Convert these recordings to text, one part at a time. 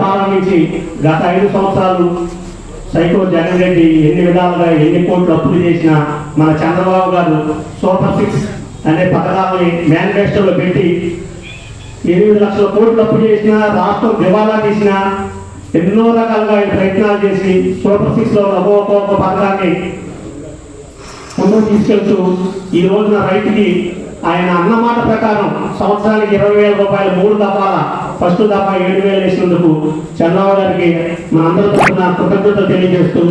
ప్రారంభించి గత ఐదు సంవత్సరాలు సైకో జగన్ రెడ్డి ఎన్ని విధాలుగా ఎన్ని కోట్లు అప్పులు చేసిన మన చంద్రబాబు గారు సూపర్ సిక్స్ అనే పథకాలని మేనిఫెస్టోలో పెట్టి ఎనిమిది లక్షల కోట్లు అప్పు చేసిన రాష్ట్రం దివాలా తీసిన ఎన్నో రకాలుగా ప్రయత్నాలు చేసి సూపర్ సిక్స్లో ఒక్కొక్క పథకాన్ని ముందుకు తీసుకెళ్తూ ఈ రోజున రైతుకి ఆయన అన్నమాట ప్రకారం సంవత్సరానికి ఇరవై వేల రూపాయలు మూడు దఫాల ఫస్ట్ దఫా ఏడు వేలు వేసినందుకు చంద్రబాబు గారికి అందరితో తరఫున కృతజ్ఞత తెలియజేస్తూ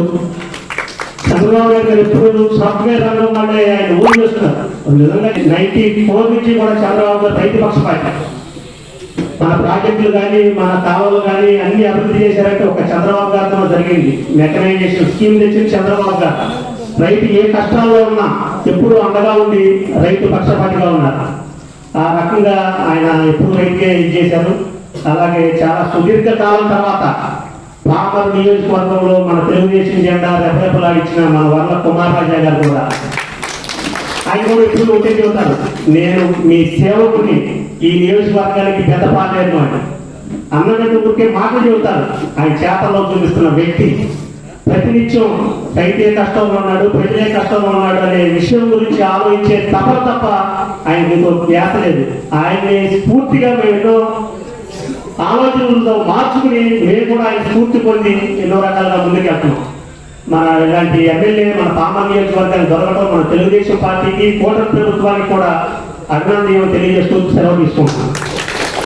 చంద్రబాబు గారు ఎప్పుడు సాఫ్ట్వేర్ రంగం అంటే ఆయన ఊరు చేస్తున్నారు. నిజంగా నైన్టీ ఫోర్ నుంచి కూడా చంద్రబాబు గారు రైతు పక్షపాత. మన ప్రాజెక్టులు కానీ మన కాలువలు కానీ అన్ని అభివృద్ధి చేశారంటే ఒక చంద్రబాబు గారితో జరిగింది. మెకనైజేషన్ స్కీమ్ తెచ్చింది చంద్రబాబు గారు. రైతు ఏ కష్టాల్లో ఉన్నా ఎప్పుడు అండగా ఉండి రైతు పక్షపాతిగా ఉన్నారు. ఆ రకంగా ఆయన ఎప్పుడు రైతుకే ఇది చేశారు. అలాగే చాలా సుదీర్ఘ కాలం తర్వాత పామర్ నియోజకవర్గంలో మన తెలుగుదేశం జెండా రెపరెపలాడించిన మన వర్ల కుమార్ రాజా గారు కూడా. ఆయన కూడా ఎప్పుడు ఒకటే చెబుతారు నేను మీ సేవకుని ఈ నియోజకవర్గానికి పెద్ద పాట అన్నట్టు ఊరికే మాటలు చెబుతారు. ఆయన చేతల్లో చూపిస్తున్న వ్యక్తి ప్రతినిత్యం రైతే కష్టంలో ఉన్నాడు ప్రజలే కష్టంలో ఉన్నాడు అనే విషయం గురించి ఆలోచించే తప్ప తప్ప ఆయన ఇంకో ధ్యాస లేదు. ఆయన్ని స్ఫూర్తిగా మేము ఎన్నో ఆలోచనలతో మార్చుకుని మేము కూడా ఆయన స్ఫూర్తి పొంది ఎన్నో రకాలుగా ముందుకెళ్తున్నాం మన ఇలాంటి ఎమ్మెల్యే మన పామా నియోజకవర్గాన్ని దొరకడం మన తెలుగుదేశం పార్టీకి కూటమి ప్రభుత్వానికి కూడా అభినందనం తెలియజేస్తూ సెలవు తీసుకుంటున్నాం